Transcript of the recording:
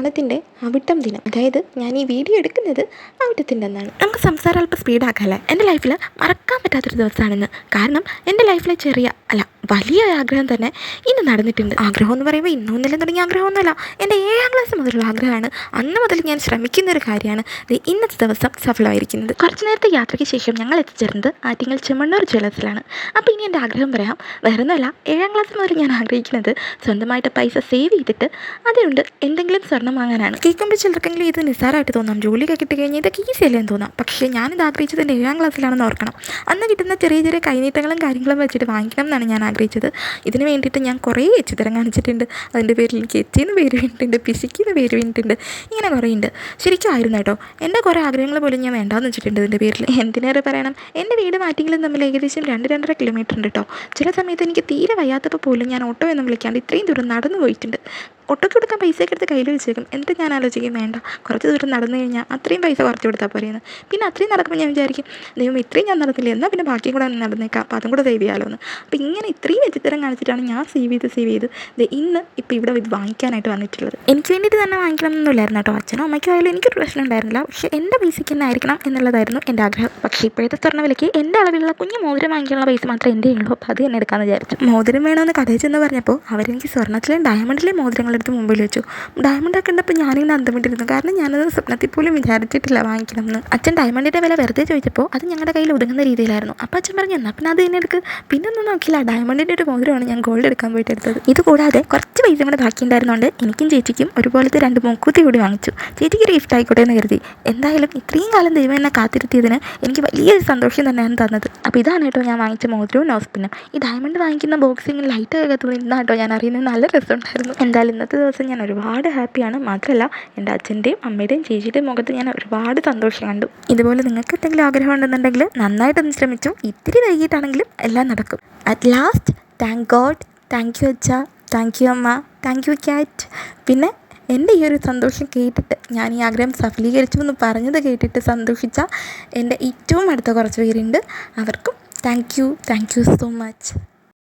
ഓണത്തിന്റെ അവിട്ടം ദിനം. അതായത് ഞാൻ ഈ വീഡിയോ എടുക്കുന്നത് അവിട്ടത്തിന്റെ എന്നാണ് നമുക്ക് സംസാരം അല്പം സ്പീഡാക്കല്ലേ എന്റെ ലൈഫിൽ മറക്കാൻ പറ്റാത്തൊരു ദിവസമാണെന്ന് കാരണം എന്റെ ലൈഫിലെ ചെറിയ അല്ല വലിയ ആഗ്രഹം തന്നെ ഇന്ന് നടന്നിട്ടുണ്ട്. ആഗ്രഹം എന്ന് പറയുമ്പോൾ ഇന്നും ഇന്നലെ തുടങ്ങിയ ആഗ്രഹമൊന്നുമല്ല. എന്റെ ഏഴാം ക്ലാസ് മുതലുള്ള ആഗ്രഹമാണ്. അന്ന് മുതൽ ഞാൻ ശ്രമിക്കുന്ന ഒരു കാര്യമാണ് ഇന്നത്തെ ദിവസം സഫലമായിരിക്കുന്നത്. കുറച്ച് നേരത്തെ യാത്രയ്ക്ക് ശേഷം ഞങ്ങൾ എത്തിച്ചേർന്നത് ആറ്റിങ്ങൽ ചെമ്മണ്ണൂർ ജ്വല്ലേഴ്സിലാണ്. അപ്പോൾ ഇനി എന്റെ ആഗ്രഹം പറയാം. വേറെ ഒന്നുമല്ല ഏഴാം ക്ലാസ് മുതൽ ഞാൻ ആഗ്രഹിക്കുന്നത് സ്വന്തമായിട്ട് പൈസ സേവ് ചെയ്തിട്ട് അതുകൊണ്ട് എന്തെങ്കിലും സ്വർണം വാങ്ങാനാണ്. കേൾക്കുമ്പോൾ ചിലർക്കെങ്കിലും ഇത് നിസ്സാരമായിട്ട് തോന്നാം. ജോലിയൊക്കെ കിട്ടി കഴിഞ്ഞാൽ ഇതൊക്കെ ഈസി അല്ലേന്ന് തോന്നാം. പക്ഷേ ഞാനിത് ആഗ്രഹിച്ചത് എന്റെ ഏഴാം ക്ലാസ്സിലാണെന്ന് ഓർക്കണം. അന്ന് കിട്ടുന്ന ചെറിയ ചെറിയ കൈനീട്ടങ്ങളും കാര്യങ്ങളും വെച്ചിട്ട് വാങ്ങിക്കണം എന്നാണ് ഞാൻ ആഗ്രഹിച്ചത് ഇതിന് വേണ്ടിയിട്ട് ഞാൻ കുറേ എച്ചിത്തരം കാണിച്ചിട്ടുണ്ട്. അതിന്റെ പേരിൽ എനിക്ക് എച്ചിന്ന് പേര് വീണിട്ടുണ്ട് പിശിക്കുന്ന പേര് വീണിട്ടുണ്ട് ഇങ്ങനെ കുറേ ഉണ്ട് ശരിക്കും കേട്ടോ. എന്റെ കുറേ ആഗ്രഹങ്ങൾ പോലും ഞാൻ വേണ്ടാന്ന് വെച്ചിട്ടുണ്ട് ഇതിന്റെ പേരിൽ. എന്തിനേറെ പറയണം? എന്റെ വീട് മാറ്റിയെങ്കിലും തമ്മിൽ ഏകദേശം രണ്ട് രണ്ടര കിലോമീറ്റർ ഉണ്ട് കേട്ടോ. ചില സമയത്ത് എനിക്ക് തീരെ വയ്യാത്തപ്പോൾ പോലും ഞാൻ ഓട്ടോ എന്ന് വിളിക്കാണ്ട് ഇത്രയും ദൂരം നടന്നു പോയിട്ടുണ്ട്. ഒട്ടൊക്കെ കൊടുക്കാൻ പൈസയൊക്കെ എടുത്ത് കയ്യിൽ വെച്ചേക്കും. എന്നിട്ട് ഞാൻ ആലോചിക്കും? വേണ്ട. കുറച്ച് ദൂരം നടന്നു കഴിഞ്ഞാൽ അത്രയും പൈസ കുറച്ച് കൊടുത്താൽ പോരെയെന്ന് പിന്നെ അത്രയും നടക്കുമ്പോൾ ഞാൻ വിചാരിക്കും ദൈവം ഇത്രയും ഞാൻ നടന്നില്ല? എന്നാൽ പിന്നെ ബാക്കി കൂടെ നടന്നേക്കാം. അപ്പം അതും കൂടെ സേവ് ചെയ്യാമല്ലോ എന്ന് അപ്പം ഇങ്ങനെ ഇത്രയും വെച്ചിത്തരം കാണിച്ചിട്ടാണ് ഞാൻ സേവ് ചെയ്ത് സേവ് ചെയ്ത് ഇന്ന് ഇപ്പോൾ ഇവിടെ ഇത് വാങ്ങിക്കാനായിട്ട് വന്നിട്ടുള്ളത്. എനിക്ക് വേണ്ടിയിട്ട് തന്നെ വാങ്ങിക്കണം എന്നൊന്നുമില്ലായിരുന്നു കേട്ടോ. അച്ഛനോ അമ്മയ്ക്കോ ആയാലും എനിക്കൊരു പ്രശ്നം ഉണ്ടായിരുന്നില്ല. പക്ഷേ എന്റെ പൈസയ്ക്ക് തന്നെ ആയിരിക്കണം എന്നുള്ളതായിരുന്നു എന്റെ ആഗ്രഹം. പക്ഷേ ഇപ്പോഴത്തെ സ്വർണ വിലയ്ക്ക് എന്റെ അളവിലുള്ള കുഞ്ഞു മോതിരം വാങ്ങിക്കാനുള്ള പൈസ മാത്രമേ എന്റെ ഉള്ളൂ. അപ്പോൾ അത് തന്നെ എടുക്കാമെന്ന് വിചാരിച്ചു. മോതിരം വേണമെന്ന് കടയിൽ ചെന്ന് പറഞ്ഞപ്പോൾ അവരെനിക്ക് സ്വർണത്തിലെയും ഡയമണ്ടിലെയും മോതിരങ്ങൾ എടുത്ത് മുമ്പിൽ വെച്ചു. ഡയമണ്ട് ഒക്കെ ഉണ്ടപ്പോൾ ഞാനിങ്ങനെ അന്തം വിട്ടിരുന്നു കാരണം ഞാനത് സ്വപ്നത്തിൽ പോലും വിചാരിച്ചിട്ടില്ല വാങ്ങിക്കണം എന്ന്. അച്ഛൻ ഡയമണ്ടിന്റെ വില വെറുതെ ചോദിച്ചപ്പോൾ അത് ഞങ്ങളുടെ കയ്യിൽ ഒതുങ്ങുന്ന രീതിയിലായിരുന്നു. അപ്പോൾ അച്ഛൻ പറഞ്ഞു എന്നാൽ പിന്നെ അത് തന്നെ എടുക്ക്. പിന്നെ ഒന്നും നോക്കില്ല ഡയമണ്ടിന്റെ ഒരു മോതിരമാണ് ഞാൻ ഗോൾഡ് എടുക്കാൻ പോയിട്ട് എടുത്തത്. ഇത് കൂടാതെ കുറച്ച് പൈസ കൂടെ ബാക്കിയുണ്ടായിരുന്നുകൊണ്ട് എനിക്കും ചേച്ചിക്കും ഒരുപോലത്തെ രണ്ട് മൂക്കൂത്തി കൂടി വാങ്ങിച്ചു. ചേച്ചിക്ക് ഒരു ഗിഫ്റ്റ് ആയിക്കോട്ടെ എന്ന് കരുതി. എന്തായാലും ഇത്രയും കാലം ദൈവം എന്നെ കാത്തിരുത്തിയതിന് എനിക്ക് വലിയൊരു സന്തോഷം തന്നെയാണ് തന്നത്. അപ്പോൾ ഇതാണ് കേട്ടോ ഞാൻ വാങ്ങിച്ച മോതിരവും നോസ്പിനും. ഈ ഡയമണ്ട് വാങ്ങിക്കുന്ന ബോക്സിങ്ങിൽ ലൈറ്റ് ഒക്കെ കത്തുന്ന കേട്ടോ ഞാൻ അറിയുന്നത്. നല്ല രസമുണ്ടായിരുന്നു. എന്തായാലും ഇന്നത്തെ ദിവസം ഞാൻ ഒരുപാട് ഹാപ്പിയാണ്. മാത്രമല്ല എന്റെ അച്ഛന്റെയും അമ്മയുടെയും ചേച്ചിയുടെയും മുഖത്ത് ഞാൻ ഒരുപാട് സന്തോഷം കണ്ടു. ഇതുപോലെ നിങ്ങൾക്ക് എന്തെങ്കിലും ആഗ്രഹം ഉണ്ടെന്നുണ്ടെങ്കിൽ നന്നായിട്ടൊന്ന് ശ്രമിച്ചു. ഇത്തിരി വൈകിട്ടാണെങ്കിലും എല്ലാം നടക്കും. At last thank God thank you അച്ഛ താങ്ക് യു അമ്മ താങ്ക് യു ക്യാറ്റ് പിന്നെ എന്റെ ഈ ഒരു സന്തോഷം കേട്ടിട്ട് ഞാൻ ഈ ആഗ്രഹം സഫലീകരിച്ചു എന്ന് പറഞ്ഞത് കേട്ടിട്ട് സന്തോഷിച്ച എന്റെ ഏറ്റവും അടുത്ത കുറച്ച് പേരുണ്ട്. അവർക്കും thank you thank you so much